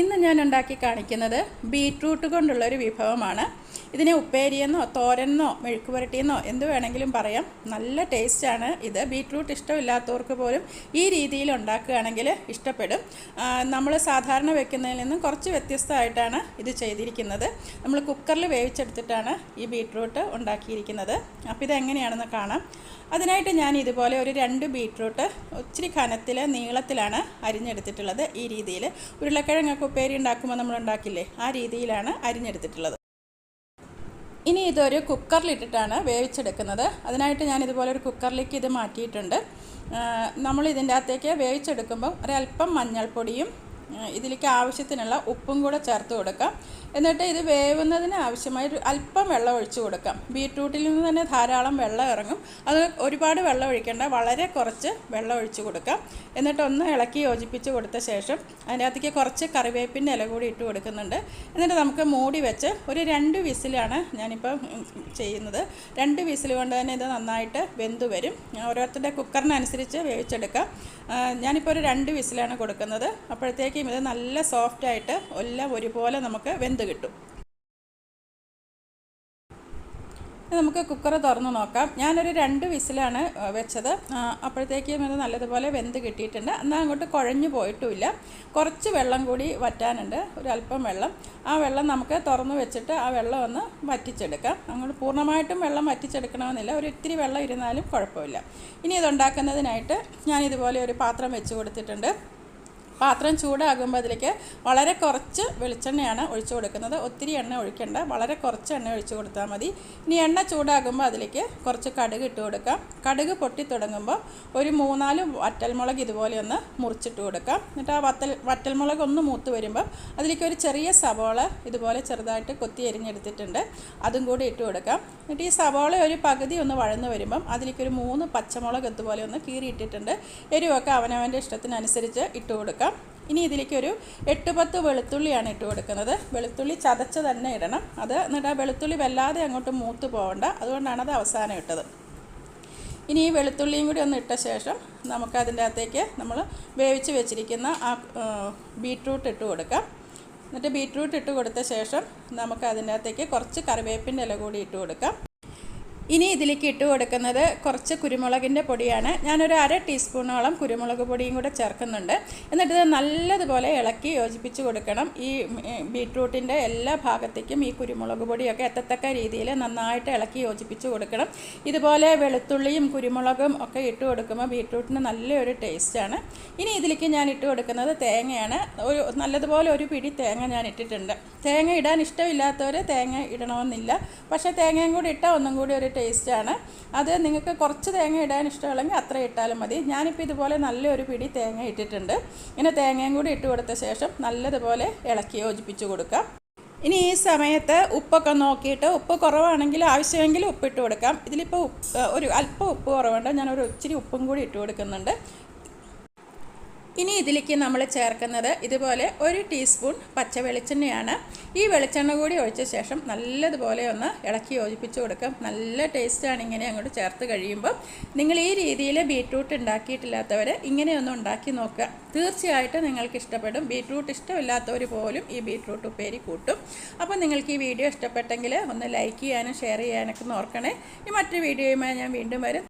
ഇന്ന് ഞാൻ ഉണ്ടാക്കി കാണിക്കുന്നത് ബീട്രൂട്ട് കൊണ്ടുള്ളൊരു വിഭവമാണ്. ഇതിനെ ഉപ്പേരിയെന്നോ തോരനെന്നോ മെഴുക്ക് പുരട്ടിയെന്നോ എന്ത് വേണമെങ്കിലും പറയാം. നല്ല ടേസ്റ്റാണ് ഇത്. ബീട്രൂട്ട് ഇഷ്ടമില്ലാത്തവർക്ക് പോലും ഈ രീതിയിൽ ഉണ്ടാക്കുകയാണെങ്കിൽ ഇഷ്ടപ്പെടും. നമ്മൾ സാധാരണ വെക്കുന്നതിൽ നിന്നും കുറച്ച് വ്യത്യസ്തമായിട്ടാണ് ഇത് ചെയ്തിരിക്കുന്നത്. നമ്മൾ കുക്കറിൽ വേവിച്ചെടുത്തിട്ടാണ് ഈ ബീട്രൂട്ട് ഉണ്ടാക്കിയിരിക്കുന്നത്. അപ്പോൾ ഇതെങ്ങനെയാണെന്ന് കാണാം. അതിനായിട്ട് ഞാൻ ഇതുപോലെ ഒരു രണ്ട് ബീട്രൂട്ട് ഒത്തിരി കനത്തിൽ നീളത്തിലാണ് അരിഞ്ഞെടുത്തിട്ടുള്ളത് ഈ രീതിയിൽ. ഉരുളക്കിഴങ്ങൊക്കെ ഉപ്പേരി ഉണ്ടാക്കുമ്പോൾ നമ്മൾ ഉണ്ടാക്കില്ലേ? ആ രീതിയിലാണ് അരിഞ്ഞെടുത്തിട്ടുള്ളത്. ഇനി ഇതൊരു കുക്കറിലിട്ടിട്ടാണ് വേവിച്ചെടുക്കുന്നത്. അതിനായിട്ട് ഞാൻ ഇതുപോലെ ഒരു കുക്കറിലേക്ക് ഇത് മാറ്റിയിട്ടുണ്ട്. നമ്മൾ ഇതിന്റെ അകത്തേക്ക് വേവിച്ചെടുക്കുമ്പോൾ ഒരല്പം മഞ്ഞൾപ്പൊടിയും ഇതിലേക്ക് ആവശ്യത്തിനുള്ള ഉപ്പും കൂടെ ചേർത്ത് കൊടുക്കാം. എന്നിട്ട് ഇത് വേവുന്നതിന് ആവശ്യമായ ഒരു അല്പം വെള്ളം ഒഴിച്ചു കൊടുക്കാം. ബീട്രൂട്ടിൽ നിന്ന് തന്നെ ധാരാളം വെള്ളം ഇറങ്ങും. അത് ഒരുപാട് വെള്ളം ഒഴിക്കേണ്ട വളരെ കുറച്ച് വെള്ളം ഒഴിച്ചു കൊടുക്കാം. എന്നിട്ട് ഒന്ന് ഇളക്കി യോജിപ്പിച്ച് കൊടുത്ത ശേഷം അതിന്റെ അകത്തേക്ക് കുറച്ച് കറിവേപ്പിന്റെ ഇല കൂടി ഇട്ട് കൊടുക്കുന്നുണ്ട്. എന്നിട്ട് നമുക്ക് മൂടി വെച്ച് ഒരു രണ്ട് വിസിലാണ് ഞാനിപ്പോൾ ചെയ്യുന്നത്. രണ്ട് വിസിൽ കൊണ്ട് തന്നെ ഇത് നന്നായിട്ട് വെന്തു വരും. ഓരോരുത്തരുടെ കുക്കറിനനുസരിച്ച് വേവിച്ചെടുക്കാം. ഞാനിപ്പോൾ ഒരു രണ്ട് വിസിലാണ് കൊടുക്കുന്നത്. അപ്പോഴത്തേക്കും ഇത് നല്ല സോഫ്റ്റ് ആയിട്ട് എല്ലാം ഒരുപോലെ നമുക്ക് വെന്ത് കിട്ടും. നമുക്ക് കുക്കർ തുറന്ന് നോക്കാം. ഞാനൊരു രണ്ട് വിസിലാണ് വെച്ചത്. അപ്പോഴത്തേക്കും ഇത് നല്ലതുപോലെ വെന്ത് കിട്ടിയിട്ടുണ്ട്. എന്നാൽ അങ്ങോട്ട് കുഴഞ്ഞു പോയിട്ടുമില്ല. കുറച്ച് വെള്ളം കൂടി വറ്റാനുണ്ട്. ഒരു അല്പം വെള്ളം. ആ വെള്ളം നമുക്ക് തുറന്ന് വെച്ചിട്ട് ആ വെള്ളം ഒന്ന് വറ്റിച്ചെടുക്കാം. അങ്ങോട്ട് പൂർണമായിട്ടും വെള്ളം വറ്റിച്ചെടുക്കണമെന്നില്ല. ഒരു ഇത്തിരി വെള്ളം ഇരുന്നാലും കുഴപ്പമില്ല. ഇനി ഇതുണ്ടാക്കുന്നതിനായിട്ട് ഞാൻ ഇതുപോലെ ഒരു പാത്രം വെച്ച് കൊടുത്തിട്ടുണ്ട്. പാത്രം ചൂടാകുമ്പോൾ അതിലേക്ക് വളരെ കുറച്ച് വെളിച്ചെണ്ണയാണ് ഒഴിച്ചു കൊടുക്കുന്നത്. ഒത്തിരി എണ്ണ ഒഴിക്കേണ്ട. വളരെ കുറച്ച് എണ്ണ ഒഴിച്ചു കൊടുത്താൽ മതി. ഇനി എണ്ണ ചൂടാകുമ്പോൾ അതിലേക്ക് കുറച്ച് കടുക് ഇട്ട് കൊടുക്കാം. കടുക് പൊട്ടി തുടങ്ങുമ്പോൾ ഒരു മൂന്നാൽ വറ്റൽമുളക് ഇതുപോലെ ഒന്ന് മുറിച്ചിട്ട് കൊടുക്കാം. എന്നിട്ട് ആ വത്തൽ വറ്റൽമുളക് ഒന്ന് മൂത്ത് വരുമ്പോൾ അതിലേക്ക് ഒരു ചെറിയ സവോള ഇതുപോലെ ചെറുതായിട്ട് കൊത്തി എരിഞ്ഞെടുത്തിട്ടുണ്ട് അതും കൂടി ഇട്ട് കൊടുക്കാം. എന്നിട്ട് ഈ സവോള ഒരു പകുതി ഒന്ന് വഴന്ന് വരുമ്പം അതിലേക്ക് ഒരു മൂന്ന് പച്ചമുളക് ഇതുപോലെ ഒന്ന് കീറിയിട്ടിട്ടുണ്ട്. എരിവൊക്കെ അവനവന്റെ ഇഷ്ടത്തിനനുസരിച്ച് ഇട്ട് കൊടുക്കാം. ഇനി ഇതിലേക്ക് ഒരു എട്ട് പത്ത് വെളുത്തുള്ളിയാണ് ഇട്ട് കൊടുക്കുന്നത്. വെളുത്തുള്ളി ചതച്ച് തന്നെ ഇടണം. അത് എന്നിട്ട് വെളുത്തുള്ളി വല്ലാതെ അങ്ങോട്ട് മൂത്ത് പോകണ്ട അതുകൊണ്ടാണ് അത് അവസാനം ഇട്ടത്. ഇനി ഈ വെളുത്തുള്ളിയും കൂടി ഒന്ന് ഇട്ട ശേഷം നമുക്ക് അതിന്റെ അകത്തേക്ക് നമ്മൾ വേവിച്ച് വെച്ചിരിക്കുന്ന ആ ബീട്രൂട്ട് ഇട്ട് കൊടുക്കാം. എന്നിട്ട് ബീട്രൂട്ട് ഇട്ട് കൊടുത്ത ശേഷം നമുക്ക് അതിന്റെ അകത്തേക്ക് കുറച്ച് കറിവേപ്പിന്റെ ഇല കൂടി ഇട്ട് കൊടുക്കാം. ഇനി ഇതിലേക്ക് ഇട്ട് കൊടുക്കുന്നത് കുറച്ച് കുരുമുളകിന്റെ പൊടിയാണ്. ഞാനൊരു അര ടീസ്പൂണോളം കുരുമുളക് പൊടിയും കൂടെ ചേർക്കുന്നുണ്ട്. എന്നിട്ട് ഇത് നല്ലതുപോലെ ഇളക്കി യോജിപ്പിച്ച് കൊടുക്കണം. ഈ ബീട്രൂട്ടിന്റെ എല്ലാ ഭാഗത്തേക്കും ഈ കുരുമുളക് പൊടിയൊക്കെ എത്തത്തക്ക രീതിയിൽ നന്നായിട്ട് ഇളക്കി യോജിപ്പിച്ച് കൊടുക്കണം. ഇതുപോലെ വെളുത്തുള്ളിയും കുരുമുളകും ഒക്കെ ഇട്ട് കൊടുക്കുമ്പോൾ ബീട്രൂട്ടിന് നല്ലൊരു ടേസ്റ്റാണ്. ഇനി ഇതിലേക്ക് ഞാൻ ഇട്ട് കൊടുക്കുന്നത് തേങ്ങയാണ്. ഒരു നല്ലതുപോലെ ഒരു പിടി തേങ്ങ ഞാൻ ഇട്ടിട്ടുണ്ട്. തേങ്ങ ഇടാൻ ഇഷ്ടമില്ലാത്തവർ തേങ്ങ ഇടണമെന്നില്ല. പക്ഷേ തേങ്ങയും കൂടി ഇട്ടാൽ ഒന്നും കൂടി ഒരു ടേസ്റ്റാണ്. അത് നിങ്ങൾക്ക് കുറച്ച് തേങ്ങ ഇടാൻ ഇഷ്ടമുള്ളെങ്കിൽ അത്ര ഇട്ടാലും മതി. ഞാനിപ്പോൾ ഇതുപോലെ നല്ലൊരു പിടി തേങ്ങ ഇട്ടിട്ടുണ്ട്. ഇങ്ങനെ തേങ്ങയും കൂടി ഇട്ട് കൊടുത്ത ശേഷം നല്ലതുപോലെ ഇളക്കി യോജിപ്പിച്ച് കൊടുക്കാം ഇനി ഈ സമയത്ത് ഉപ്പൊക്കെ നോക്കിയിട്ട് ഉപ്പ് കുറവാണെങ്കിൽ ആവശ്യമെങ്കിൽ ഉപ്പിട്ട് കൊടുക്കാം. ഇതിലിപ്പോൾ ഉപ്പ് ഒരു അല്പം ഉപ്പ് കുറവുണ്ട്. ഞാനൊരു ഇച്ചിരി ഉപ്പും കൂടി ഇട്ട് കൊടുക്കുന്നുണ്ട്. ഇനി ഇതിലേക്ക് നമ്മൾ ചേർക്കുന്നത് ഇതുപോലെ ഒരു ടീസ്പൂൺ പച്ച വെളിച്ചെണ്ണയാണ്. ഈ വെളിച്ചെണ്ണ കൂടി ഒഴിച്ച ശേഷം നല്ലതുപോലെ ഒന്ന് ഇളക്കി യോജിപ്പിച്ച് കൊടുക്കാം. നല്ല ടേസ്റ്റാണ് ഇങ്ങനെ അങ്ങോട്ട് ചേർത്ത് കഴിയുമ്പോൾ നിങ്ങൾ ഈ രീതിയിൽ ബീട്രൂട്ട് ഉണ്ടാക്കിയിട്ടില്ലാത്തവർ ഇങ്ങനെയൊന്ന് ഉണ്ടാക്കി നോക്കുക. തീർച്ചയായിട്ടും നിങ്ങൾക്ക് ഇഷ്ടപ്പെടും. ബീട്രൂട്ട് ഇഷ്ടമില്ലാത്തവർ പോലും ഈ ബീട്രൂട്ട് ഉപ്പേരി കൂട്ടും. അപ്പോൾ നിങ്ങൾക്ക് ഈ വീഡിയോ ഇഷ്ടപ്പെട്ടെങ്കിൽ ഒന്ന് ലൈക്ക് ചെയ്യാനും ഷെയർ ചെയ്യാനൊക്കെ നോർക്കണേ ഈ മറ്റൊരു വീഡിയോയുമായി ഞാൻ വീണ്ടും വരും.